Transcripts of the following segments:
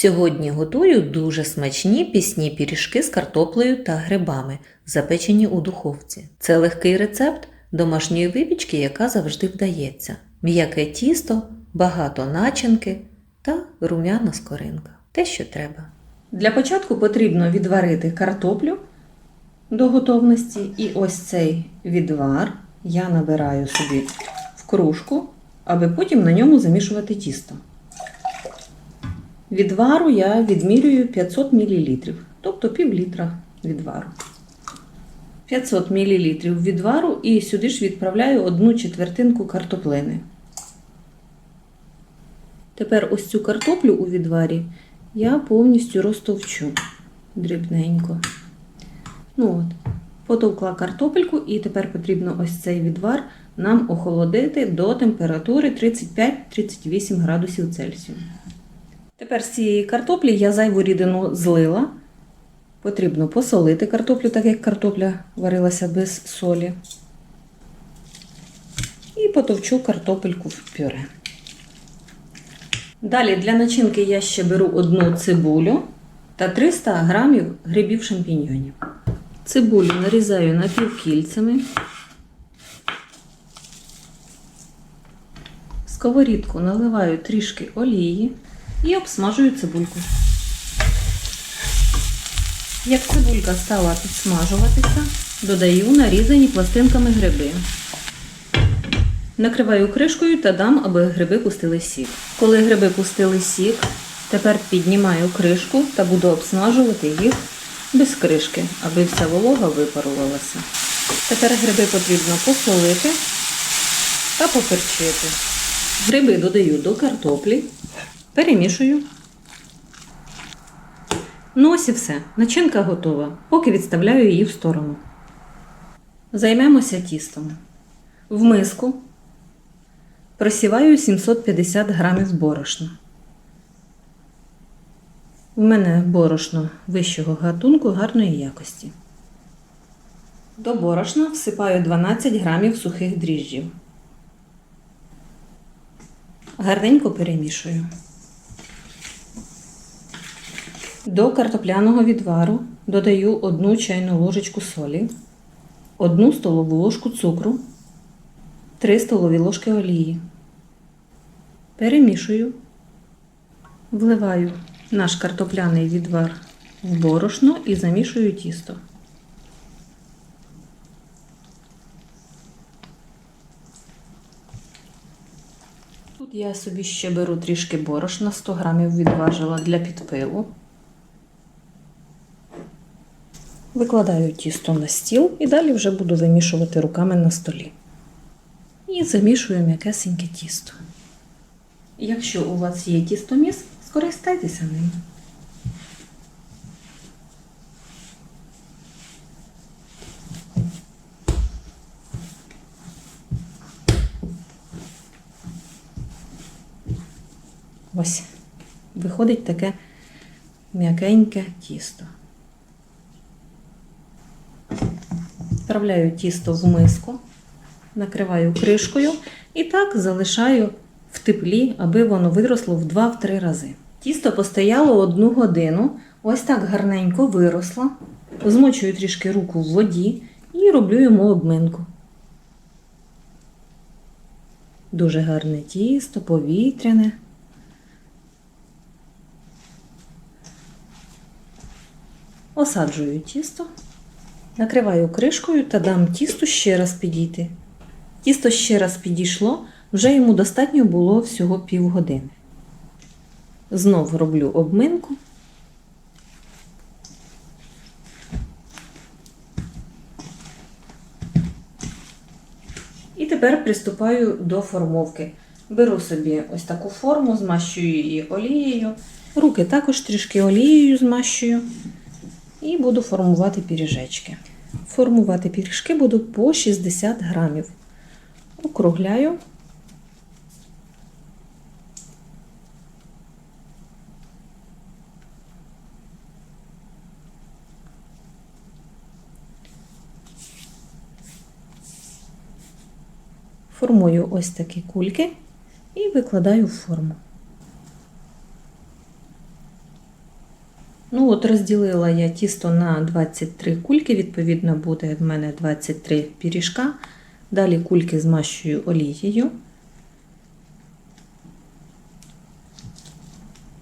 Сьогодні готую дуже смачні пісні пиріжки з картоплею та грибами, запечені у духовці. Це легкий рецепт домашньої випічки, яка завжди вдається. М'яке тісто, багато начинки та рум'яна скоринка. Те, що треба. Для початку потрібно відварити картоплю до готовності, і ось цей відвар я набираю собі в кружку, аби потім на ньому замішувати тісто. Відвару я відмірюю 500 мл, тобто пів літра відвару. 500 мл відвару і сюди ж відправляю одну четвертинку картоплини. Тепер ось цю картоплю у відварі я повністю розтовчу дрібненько. Ну от, потовкла картопельку, і тепер потрібно ось цей відвар нам охолодити до температури 35-38 градусів Цельсію. Тепер з цієї картоплі я зайву рідину злила. Потрібно посолити картоплю, так як картопля варилася без солі. І потовчу картопельку в пюре. Далі для начинки я ще беру одну цибулю та 300 грамів грибів шампіньйонів. Цибулю нарізаю напівкільцями. Сковорідку наливаю трішки олії і обсмажую цибульку. Як цибулька стала підсмажуватися, додаю нарізані пластинками гриби. Накриваю кришкою та дам, аби гриби пустили сік. Коли гриби пустили сік, тепер піднімаю кришку та буду обсмажувати їх без кришки, аби вся волога випарувалася. Тепер гриби потрібно посолити та поперчити. Гриби додаю до картоплі, перемішую. Ну ось і все. Начинка готова, поки відставляю її в сторону. Займемося тістом. В миску просіваю 750 грамів борошна. У мене борошно вищого гатунку гарної якості. До борошна всипаю 12 грамів сухих дріжджів. Гарненько перемішую. До картопляного відвару додаю 1 чайну ложечку солі, 1 столову ложку цукру, 3 столові ложки олії. Перемішую, вливаю наш картопляний відвар в борошно і замішую тісто. Тут я собі ще беру трішки борошна, 100 грамів відважила для підпилу. Викладаю тісто на стіл і далі вже буду вимішувати руками на столі. І замішую м'якесеньке тісто. Якщо у вас є тістоміс, скористайтеся ним. Ось виходить таке м'якеньке тісто. Вправляю тісто в миску, накриваю кришкою і так залишаю в теплі, аби воно виросло в 2-3 рази. Тісто постояло одну годину, ось так гарненько виросло. Змочую трішки руку в воді і роблю йому обминку. Дуже гарне тісто, повітряне. Осаджую тісто. Накриваю кришкою та дам тісту ще раз підійти. Тісто ще раз підійшло, вже йому достатньо було всього півгодини. Знов роблю обминку. І тепер приступаю до формовки. Беру собі ось таку форму, змащую її олією. Руки також трішки олією змащую. І буду формувати піріжечки. Формувати піріжки буду по 60 грамів. Округляю. Формую ось такі кульки і викладаю в форму. Ну от розділила я тісто на 23 кульки, відповідно, буде в мене 23 пиріжка. Далі кульки змащую олією,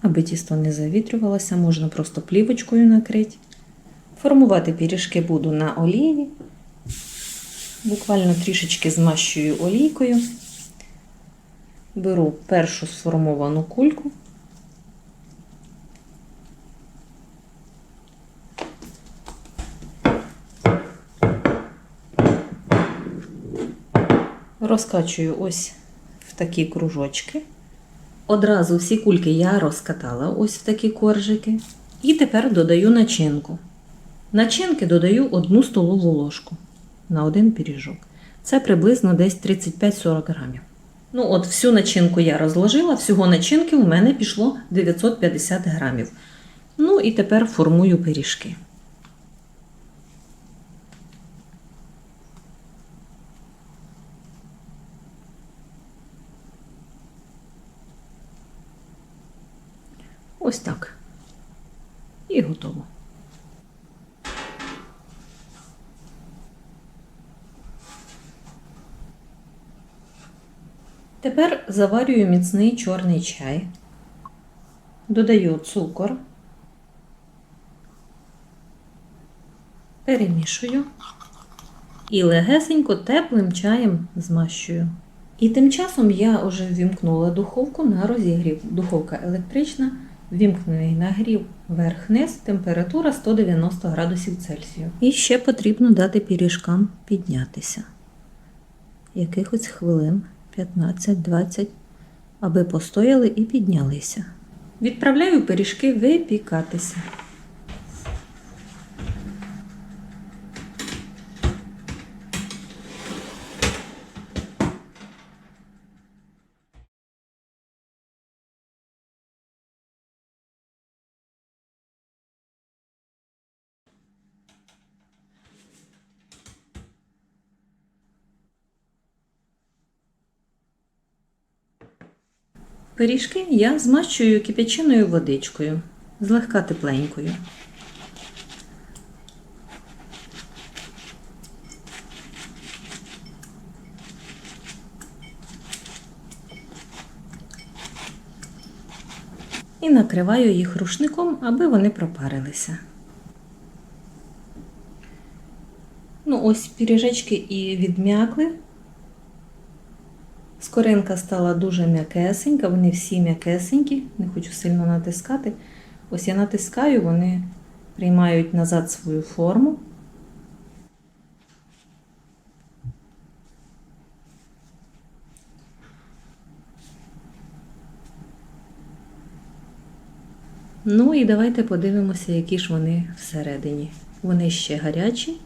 аби тісто не завітрювалося, можна просто плівочкою накрити. Формувати пиріжки буду на олії. Буквально трішечки змащую олійкою. Беру першу сформовану кульку. Розкачую ось в такі кружочки. Одразу всі кульки я розкатала ось в такі коржики. І тепер додаю начинку. Начинки додаю 1 столову ложку на один пиріжок. Це приблизно десь 35-40 грамів. Ну, от всю начинку я розложила, всього начинки у мене пішло 950 грамів. Ну і тепер формую пиріжки. Ось так. І готово. Тепер заварюю міцний чорний чай, додаю цукор, перемішую і легесенько теплим чаєм змащую. І тим часом я вже ввімкнула духовку на розігрів. Духовка електрична, ввімкнений нагрів верх-низ, температура 190 градусів Цельсію. І ще потрібно дати пиріжкам піднятися. Якихось хвилин 15-20, аби постояли і піднялися. Відправляю пиріжки випікатися. Пиріжки я змащую кип'яченою водичкою, злегка тепленькою. І накриваю їх рушником, аби вони пропарилися. Ну, ось пиріжечки і відм'якли. Скоринка стала дуже м'якесенька, вони всі м'якесенькі, не хочу сильно натискати. Ось я натискаю, вони приймають назад свою форму. Ну і давайте подивимося, які ж вони всередині. Вони ще гарячі.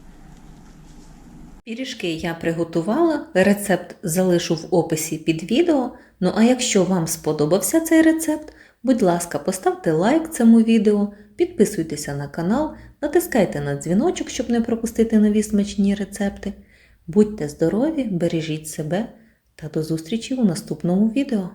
Пиріжки я приготувала, рецепт залишу в описі під відео. Ну а якщо вам сподобався цей рецепт, будь ласка, поставте лайк цьому відео, підписуйтеся на канал, натискайте на дзвіночок, щоб не пропустити нові смачні рецепти. Будьте здорові, бережіть себе та до зустрічі у наступному відео.